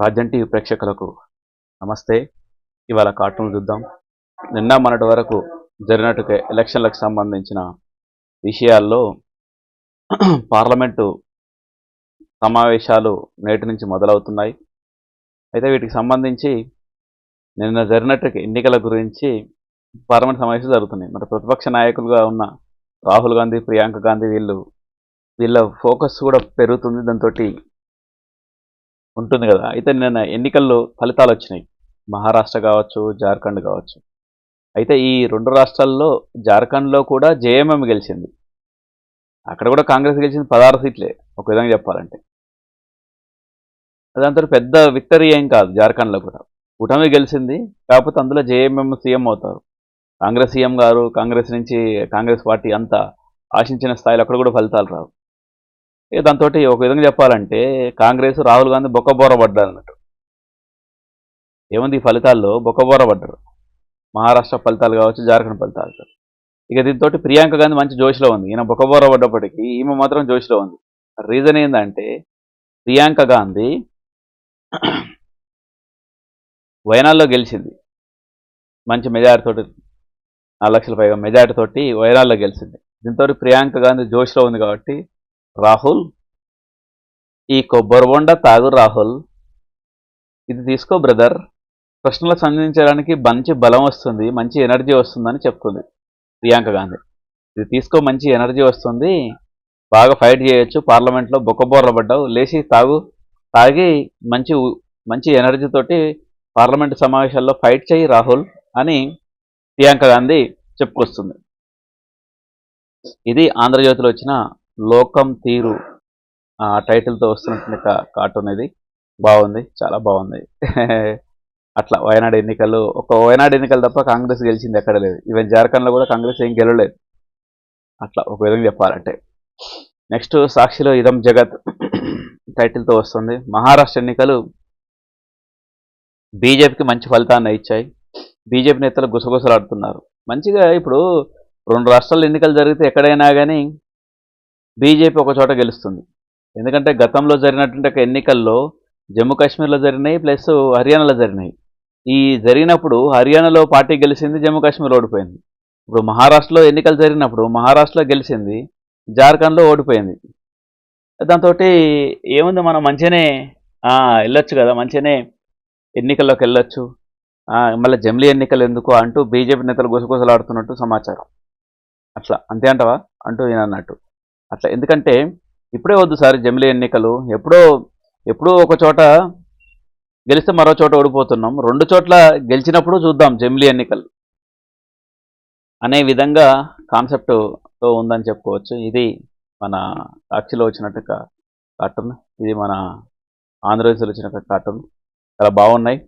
Rajan TV ప్రేక్షకులకు నమస్తే. ఇవాళ కార్టూన్ చూద్దాం. నిన్న మొన్నటి వరకు జరిగినట్టు ఎలక్షన్లకు సంబంధించిన విషయాల్లో పార్లమెంటు సమావేశాలు నేటి నుంచి మొదలవుతున్నాయి. అయితే వీటికి సంబంధించి నిన్న జరిగినట్టు ఎన్నికల గురించి పార్లమెంట్ సమావేశాలు జరుగుతున్నాయి. మరి ప్రతిపక్ష నాయకులుగా ఉన్న రాహుల్ గాంధీ ప్రియాంక గాంధీ వీళ్ళు వీళ్ళ ఫోకస్ కూడా పెరుగుతుంది. దాంతో ఉంటుంది కదా. అయితే నిన్న ఎన్నికల్లో ఫలితాలు వచ్చినాయి. మహారాష్ట్ర కావచ్చు జార్ఖండ్ కావచ్చు. అయితే ఈ రెండు రాష్ట్రాల్లో జార్ఖండ్లో కూడా జేఎంఎం గెలిచింది. అక్కడ కూడా కాంగ్రెస్ గెలిచింది పదహారు సీట్లే ఒక విధంగా చెప్పాలంటే. అదంతా పెద్ద విక్టరీ ఏం కాదు జార్ఖండ్లో కూడా. కూటమి గెలిచింది కాకపోతే అందులో జేఎంఎం సీఎం అవుతారు. కాంగ్రెస్ సీఎం గారు కాంగ్రెస్ నుంచి కాంగ్రెస్ పార్టీ అంతా ఆశించిన స్థాయిలో అక్కడ కూడా ఫలితాలు రావు. ఇక దాంతో ఒక విధంగా చెప్పాలంటే కాంగ్రెస్ రాహుల్ గాంధీ బొక్కబోర పడ్డారు అన్నట్టు ఏముంది ఈ ఫలితాల్లో? బొక్కబోర పడ్డారు మహారాష్ట్ర ఫలితాలు కావచ్చు జార్ఖండ్ ఫలితాలు కావచ్చు. ఇక దీంతో ప్రియాంక గాంధీ మంచి జోష్లో ఉంది. ఈయన బొక్కబోర పడ్డప్పటికీ ఈమె మాత్రం జోష్లో ఉంది. రీజన్ ఏంటంటే ప్రియాంక గాంధీ వయనాల్లో గెలిచింది. మంచి మెజారిటీ తోటి నాలుగు లక్షల పైగా మెజారిటీ తోటి వయనాల్లో గెలిచింది. దీంతో ప్రియాంక గాంధీ జోష్లో ఉంది కాబట్టి రాహుల్. ఈ కొబ్బరి బొండ తాగు రాహుల్. ఇది తీసుకో బ్రదర్. ప్రశ్నలు సంధించడానికి మంచి బలం వస్తుంది మంచి ఎనర్జీ వస్తుందని చెప్తుంది ప్రియాంక గాంధీ. ఇది తీసుకో మంచి ఎనర్జీ వస్తుంది. బాగా ఫైట్ చేయొచ్చు పార్లమెంట్లో బొక్కబోర్ల పడ్డావు. లేచి తాగు తాగి మంచి మంచి ఎనర్జీ తోటి పార్లమెంట్ సమావేశాల్లో ఫైట్ చేయి రాహుల్ అని ప్రియాంక గాంధీ చెప్పుకొస్తుంది. ఇది ఆంధ్రజ్యోతిలో వచ్చిన లోకం తీరు. ఆ టైటిల్తో వస్తున్నటువంటి కార్టూన్ ఇది. బాగుంది. చాలా బాగుంది. అట్లా వయనాడు ఎన్నికలు ఒక వయనాడు ఎన్నికలు తప్ప కాంగ్రెస్ గెలిచింది ఎక్కడ లేదు. ఈవెన్ జార్ఖండ్లో కూడా కాంగ్రెస్ ఏం గెలవలేదు. అట్లా ఒక విధంగా చెప్పాలంటే. నెక్స్ట్ సాక్షిలో ఇదం జగత్ టైటిల్తో వస్తుంది. మహారాష్ట్ర ఎన్నికలు బీజేపీకి మంచి ఫలితాన్ని ఇచ్చాయి. బీజేపీ నేతలు గుసగుసలాడుతున్నారు. మంచిగా ఇప్పుడు రెండు రాష్ట్రాల ఎన్నికలు జరిగితే ఎక్కడైనా కానీ బీజేపీ ఒక చోట గెలుస్తుంది. ఎందుకంటే గతంలో జరిగినటువంటి ఒక ఎన్నికల్లో జమ్మూ కాశ్మీర్లో జరిగినాయి ప్లస్ హర్యానాలో జరిగినాయి. ఈ జరిగినప్పుడు హర్యానాలో పార్టీ గెలిచింది జమ్మూ కాశ్మీర్ ఓడిపోయింది. ఇప్పుడు మహారాష్ట్రలో ఎన్నికలు జరిగినప్పుడు మహారాష్ట్రలో గెలిచింది జార్ఖండ్లో ఓడిపోయింది. దాంతో ఏముంది మనం మంచిగానే వెళ్ళొచ్చు కదా మంచిగానే ఎన్నికల్లోకి వెళ్ళొచ్చు. మళ్ళీ జమిలీ ఎన్నికలు ఎందుకు అంటూ బీజేపీ నేతలు గుసగుసలాడుతున్నట్టు సమాచారం. అట్లా అంతే అంటవా? అంటూ ఈయన అన్నట్టు. అట్లా. ఎందుకంటే ఇప్పుడే వద్దు సార్ జమిలీ ఎన్నికలు. ఎప్పుడో ఎప్పుడో ఒక చోట గెలిస్తే మరో చోట ఓడిపోతున్నాం. రెండు చోట్ల గెలిచినప్పుడు చూద్దాం జమిలీ ఎన్నికలు అనే విధంగా కాన్సెప్ట్తో ఉందని చెప్పుకోవచ్చు. ఇది మన సాక్షిలో వచ్చినట్టుగా కార్టూన్ ఇది మన ఆంధ్రప్రదేశ్లో వచ్చిన కార్టూన్ చాలా బాగున్నాయి.